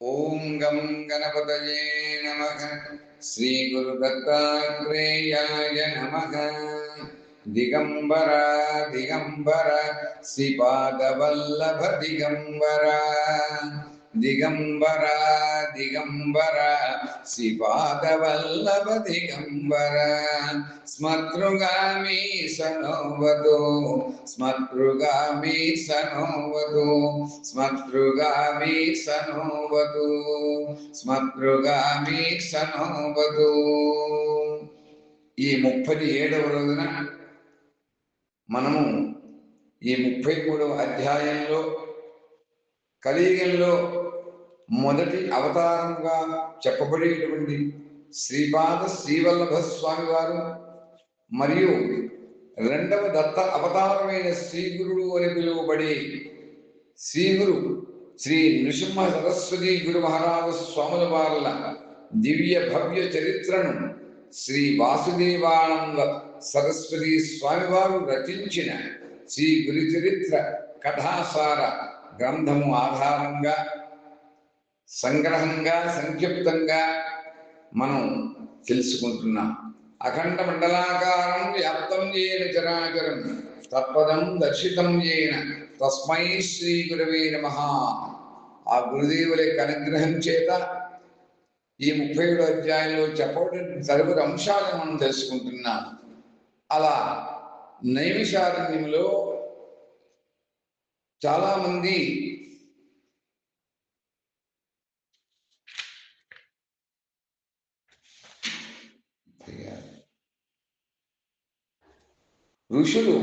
ఓం గం గణపతయే నమ శ్రీ గురు దత్తాత్రేయాయ నమ దిగంబర దిగంబర శ్రీపాదవల్లభ దిగంబర దిగంబర శివాదవల్లభ దిగంబర స్మతృగామి సనోవతు స్మతృగామి సనోవతు స్మతృగామి సనోవతు స్మతృగామి సనోవతు ఈ ముప్పై ఏడవ రోజున మనము ఈ ముప్పై మూడవ అధ్యాయంలో కలియుగంలో మొదటి అవతారంగా చెప్పబడేటువంటి శ్రీపాద శ్రీవల్లభ స్వామి వారు మరియు రెండవ దత్త అవతారమైన శ్రీగురుడు అని పిలువబడే శ్రీగురు శ్రీ నృసింహ సరస్వతి గురు మహారాజు స్వాముల వార్ల దివ్య భవ్య చరిత్రను శ్రీ వాసుదేవానంద సరస్వతి స్వామివారు రచించిన శ్రీ గురు చరిత్ర కథాసార గ్రంథము ఆధారంగా సంగ్రహంగా సంక్షిప్తంగా మనం తెలుసుకుంటున్నాం. అఖండ మండలాకారం వ్యాప్తం చేయన చరాచరం తత్పదం దర్శితం చేయన తస్మై శ్రీ గురవే నమ. ఆ గురుదేవుల యొక్క అనుగ్రహం చేత ఈ ముప్పై ఏడు అధ్యాయంలో చెప్పబడిన తరుగురు అంశాలను మనం తెలుసుకుంటున్నాం. అలా నైమిషారణ్యంలో చాలా మంది ఋషులు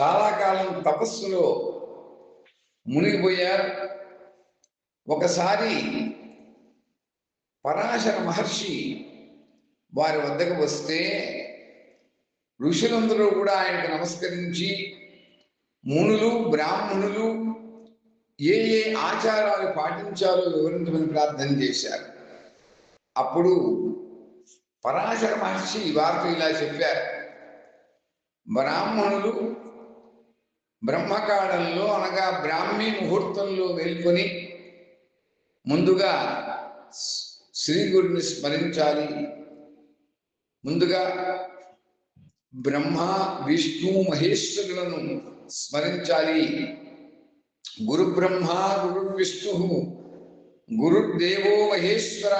చాలా కాలం తపస్సులో మునిగిపోయారు. ఒకసారి పరాశర మహర్షి వారి వద్దకు వస్తే ఋషులందరూ కూడా ఆయనకు నమస్కరించి మునులు బ్రాహ్మణులు ఏ ఏ ఆచారాలు పాటించాలో వివరించమని ప్రార్థన చేశారు. అప్పుడు పరాశర మహర్షి వార్త ఇలా చెప్పారు. బ్రాహ్మణులు బ్రహ్మకాడంలో అనగా బ్రాహ్మీ ముహూర్తంలో మేల్కొని ముందుగా శ్రీ గురిని స్మరించాలి. ముందుగా బ్రహ్మ విష్ణు మహేశ్వరులను స్మరించాలి. గురు బ్రహ్మ గురు విష్ణు గురుదేవో మహేశ్వర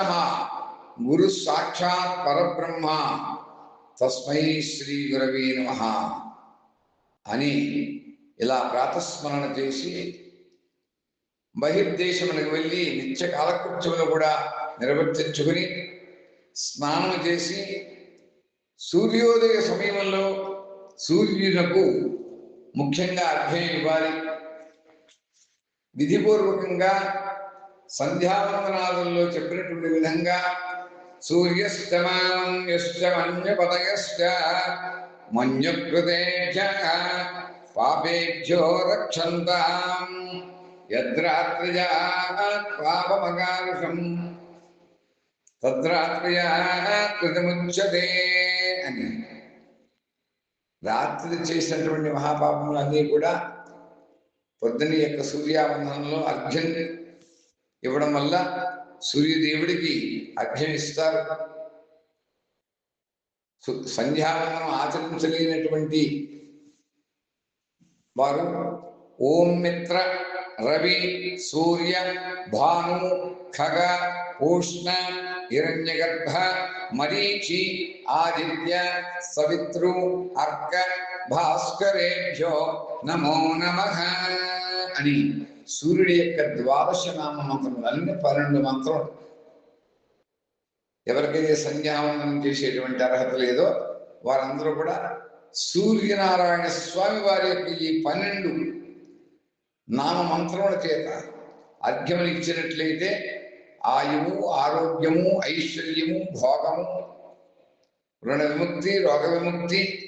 గురు సాక్షాత్ పరబ్రహ్మ తస్మై శ్రీ గురవే నమ అని ఇలా ప్రాతస్మరణ చేసి బహిర్దేశములకు వెళ్ళి నిత్య కాలకృత్యములు కూడా నిర్వర్తించుకుని స్నానం చేసి సూర్యోదయ సమయంలో సూర్యునకు ముఖ్యంగా అర్ఘ్యం ఇవ్వాలి. విధిపూర్వకంగా సంధ్యావందనాలలో చెప్పినటువంటి విధంగా సూర్యస్తమాన్యశ్చ మన్యపదయశ్చ మన్యకృతేభ్య పాపేభ్యో రక్షంతాం. యద్రాత్రియా పాపమకారుషం. తద్రాత్రియా కృతముచ్యతే అని. రాత్రి చేసినటువంటి మహాపాపములు అన్నీ కూడా పొద్దున యొక్క సూర్యావందనంలో అర్ఘ్యం ఇవ్వడం వల్ల సూర్యదేవుడికి అర్ఘ్యం ఇస్తారు. సంధ్యావందనం ఆచరించలేనటువంటి వారు ఓం మిత్ర రవి సూర్య భాను ఖగ ఉష్ణ హిరణ్యగర్భ మరీచి ఆదిత్య సవిత్రు అర్క భాస్కరేభ్యో నమో నమ అని సూర్యుడి యొక్క ద్వాదశ నామ మంత్రములన్నీ పన్నెండు మంత్రం. ఎవరికైతే సంధ్యావందనం చేసేటువంటి అర్హత లేదో వారందరూ కూడా సూర్యనారాయణ స్వామి వారి యొక్క ఈ పన్నెండు నామ మంత్రముల చేత అర్ఘ్యములు ఇచ్చినట్లయితే ఆయువు ఆరోగ్యము ఐశ్వర్యము భోగము రుణ విముక్తి రోగ విముక్తి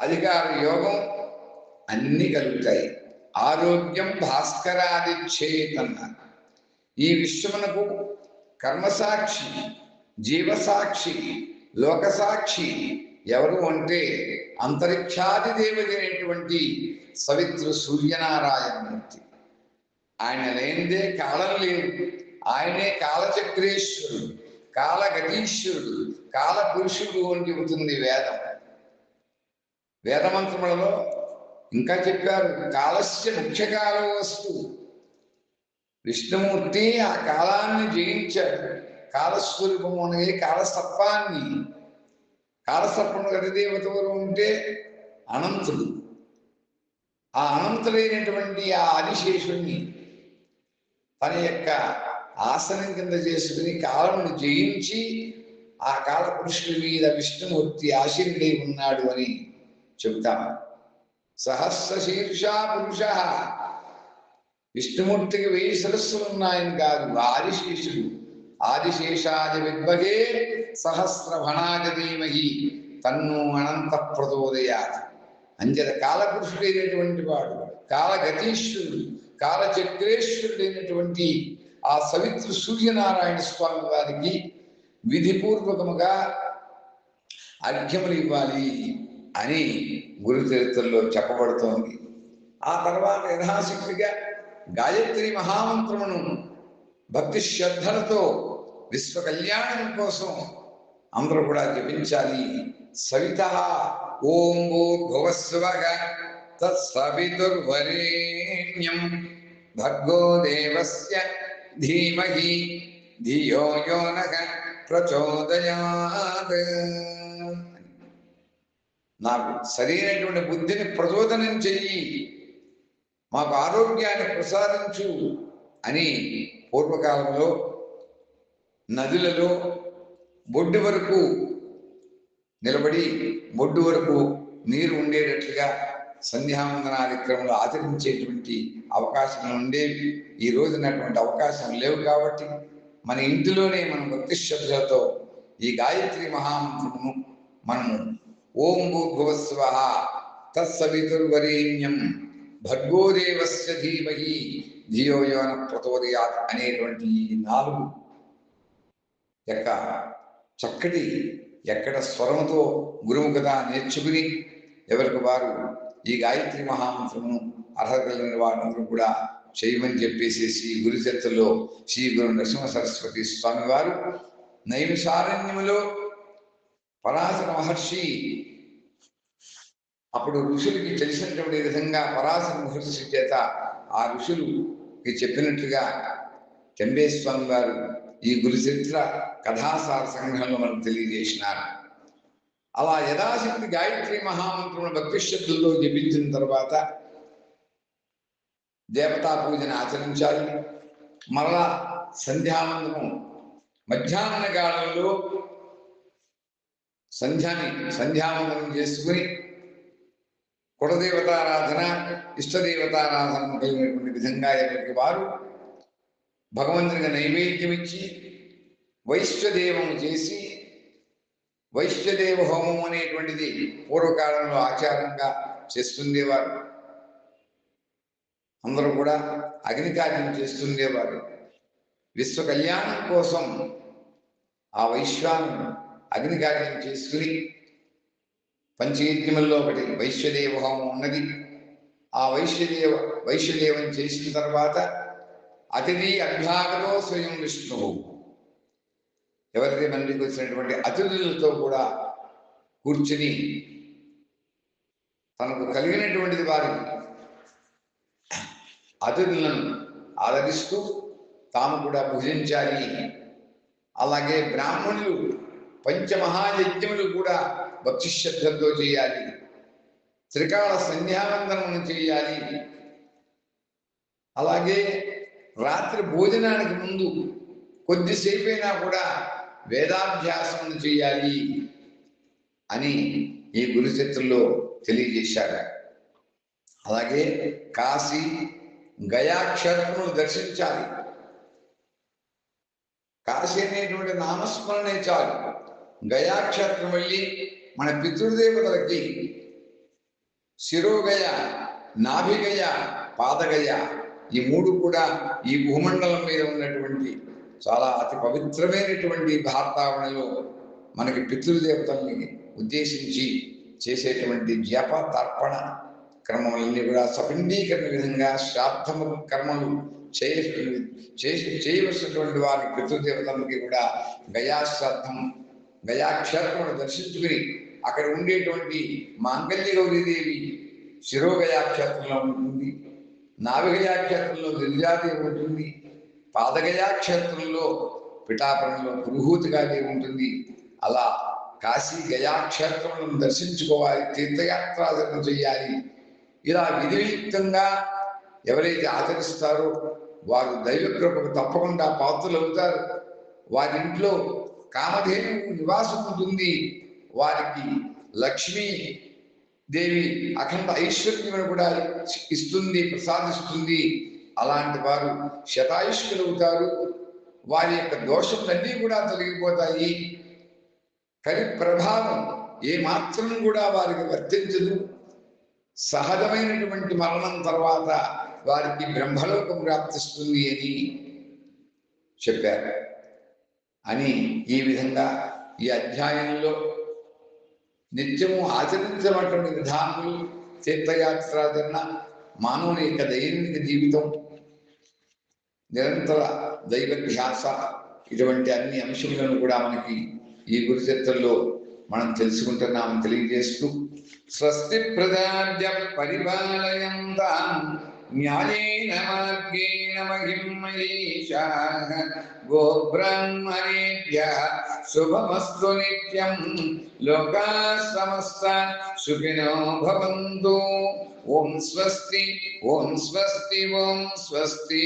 అధికార యోగం అన్నీ కలుగుతాయి. ఆరోగ్యం భాస్కరాది చేతన్నారు ఈ విశ్వమునకు కర్మసాక్షి జీవసాక్షి లోకసాక్షి ఎవరు అంటే అంతరిక్షాది దేవతైనటువంటి సవిత్ర సూర్యనారాయణమూర్తి. ఆయన లేనిదే కాలం లేదు. ఆయనే కాలచక్రేశ్వరుడు కాలగతీశ్వరుడు కాల పురుషుడు అని చెబుతుంది వేదం. వేదమంత్రములలో ఇంకా చెప్పారు కాలస్య ముఖ్యకాల వస్తు. విష్ణుమూర్తి ఆ కాలాన్ని జయించాడు. కాలస్వరూపము అనేది కాలసర్పాన్ని. కాలసర్పము గతిదేవతలు ఉంటే అనంతుడు. ఆ అనంతుడైనటువంటి ఆ ఆదిశేషుణ్ణి తన యొక్క ఆసనం కింద చేసుకుని కాలమును జయించి ఆ కాల పురుషుడి మీద విష్ణుమూర్తి ఆశీనుడై ఉన్నాడు అని చెబుతాం సహస్ర శీర్ష పురుష. విష్ణుమూర్తికి వెయ్యి సరస్సులు ఉన్నాయని కాదు ఆదిశేషుడు. ఆదిశేషాది విద్మహే సహస్రభణాజ ధీమహి తన్ను అనంత ప్రచోదయాత్. అంజన కాలపురుషుడైనటువంటి వాడు కాలగతీశ్వరుడు కాలచక్రేశ్వరుడైనటువంటి ఆ సవిత్రు సూర్యనారాయణ స్వామి వారికి విధిపూర్వకముగా అర్ఘ్యములు ఇవ్వాలి అని గురు చరిత్రలో చెప్పబడుతోంది. ఆ తర్వాత యథాశక్తిగా గాయత్రి మహామంత్రమును భక్తి శ్రద్ధలతో విశ్వ కళ్యాణం కోసం అందరూ కూడా జపించాలి. సవిత ఓం భూర్భువస్వగ తత్సవితుర్వరేణ్యం భర్గో దేవస్య ధీమహి ధియో యో ప్రచోదయాత్ నాకు సరైనటువంటి బుద్ధిని ప్రచోదనం చెయ్యి మాకు ఆరోగ్యాన్ని ప్రసాదించు అని పూర్వకాలంలో నదులలో బొడ్డు వరకు నిలబడి బొడ్డు వరకు నీరు ఉండేటట్లుగా సంధ్యావందనాదిక్రమంలో ఆచరించేటువంటి అవకాశం ఉండేవి ఈ రోజునటువంటి అవకాశం లేవు కాబట్టి మన ఇంటిలోనే మన భక్తి శ్రద్ధలతో ఈ గాయత్రి మహామంత్రమును మనము ఓం భూభువస్వ తత్సవితుర్వరేణ్యం భర్గోదేవస్య ధీమహి ధియోయోన ప్రతోదయాత్ అనేటువంటి ఈ నాలుగు యొక్క చక్కటి ఎక్కడ స్వరముతో గురుముఖత నేర్చుకుని ఎవరికి వారు ఈ గాయత్రి మహామంత్రము అర్హత కలిగిన వారందరూ కూడా చేయమని చెప్పేసి శ్రీ గురు శ్రీ గురు నరసింహ సరస్వతి స్వామి వారు నైమిషారణ్యములో పరాశర మహర్షి అప్పుడు ఋషులకి తెలిసినటువంటి విధంగా పరాశర మహర్షి చేత ఆ ఋషులుకి చెప్పినట్లుగా చెంబేస్వామి వారు ఈ గురుచరిత్ర కథాసార సంగ్రహంలో మనకు తెలియజేసినారు. అలా యథాశక్తి గాయత్రి మహామంత్రముల భక్తి జపించిన తర్వాత దేవతా పూజను ఆచరించాలి. మరలా సంధ్యావందనం మధ్యాహ్న కాలంలో సంధ్యాని సంధ్యావందనం చేసుకుని కులదేవతారాధన ఇష్టదేవతారాధన కలిగినటువంటి విధంగా ఎవరికి వారు భగవంతునికి నైవేద్యం ఇచ్చి వైశ్వదేవము చేసి వైశ్యదేవ హోమం అనేటువంటిది పూర్వకాలంలో ఆచారంగా చేస్తుండేవారు. అందరూ కూడా అగ్నికార్యం చేస్తుండేవారు. విశ్వ కళ్యాణం కోసం ఆ వైశ్వాన్ని అగ్నికార్యం చేసుకుని పంచయజ్ఞముల్లో ఒకటి వైశ్యదేవ హోమం ఉన్నది. ఆ వైశ్యదేవ వైశ్యదేవం చేసిన తర్వాత అతిథి అభ్యాగతో స్వయం విష్ణువు. ఎవరికి మనకి వచ్చినటువంటి అతిథులతో కూడా కూర్చుని తనకు కలిగినటువంటిది వారికి అతిథులను ఆదరిస్తూ తాము కూడా భుజించాలి. అలాగే బ్రాహ్మణులు పంచమహాయజ్ఞములు కూడా భక్తి శ్రద్ధతో చేయాలి. త్రికాల సంధ్యావందనము చేయాలి. అలాగే రాత్రి భోజనానికి ముందు కొద్దిసేపైనా కూడా వేదాభ్యాసం చేయాలి అని ఈ గురుచరిత్రలో తెలియజేశారు అలాగే కాశీ గయాక్షేత్రమును దర్శించాలి. కాశీ అనేటువంటి నామస్మరణే చాలు. గయాక్షేత్రం వెళ్ళి మన పితృదేవతలకి శిరోగయ నాభిగయ పాదగయ ఈ మూడు కూడా ఈ భూమండలం మీద ఉన్నటువంటి చాలా అతి పవిత్రమైనటువంటి భారతావణిలో మనకి పితృదేవతల్ని ఉద్దేశించి చేసేటువంటి జప తర్పణ క్రమములన్నీ కూడా సపిండీకరణ విధంగా శ్రాద్ధము కర్మలు చేయ చేసి చేయవలసినటువంటి వారి పితృదేవతలకి కూడా గయాశ్రాద్ధం గయాక్షేత్రమును దర్శించుకుని అక్కడ ఉండేటువంటి మాంగళ్య గౌరీదేవి శిరోగయాక్షేత్రంలో ఉంటుంది నావిగయాక్షేత్రంలో గిరిజాదేవి ఉంటుంది పాదగయాక్షేత్రంలో పిఠాపురంలో పురుహూతిగాదేవి ఉంటుంది. అలా కాశీ గయాక్షేత్రములను దర్శించుకోవాలి తీర్థయాత్రాదరణ చేయాలి ఇలా విధియుక్తంగా ఎవరైతే ఆచరిస్తారో వారు దైవ కృపకు తప్పకుండా పాత్రలు అవుతారు వారి ఇంట్లో కామధేను నివాసం ఉంటుంది. వారికి లక్ష్మీ దేవి అఖండ ఐశ్వర్యమును కూడా ఇస్తుంది ప్రసాదిస్తుంది. అలాంటి వారు శతాయుష్కులవుతారు. వారి యొక్క దోషములన్నీ కూడా తొలగిపోతాయి. కలి ప్రభావం ఏ మాత్రం కూడా వారికి వర్తించదు. సహజమైనటువంటి మరణం తర్వాత వారికి బ్రహ్మలోకం ప్రాప్తిస్తుంది అని చెప్పారు. అని ఈ విధంగా ఈ అధ్యాయంలో నిత్యము ఆచరించబడిన విధానములు తీర్థయాత్రాచరణ మానవుని యొక్క దైనిక జీవితం నిరంతర దైవ ధ్యాస ఇటువంటి అన్ని అంశములను కూడా మనకి ఈ గురుచరిత్రలో మనం తెలుసుకుంటున్నామని తెలియజేస్తూ స్వస్తి ప్రజాభ్య పరిపాలయంతాం న్యాయేన మార్గేణ మహిమహేషా గోబ్రాహ్మణేభ్య శుభమస్తు నిత్యం లోకా సమస్త సుఖినో భవంతు ఓం స్వస్తి ఓం స్వస్తి ఓం స్వస్తి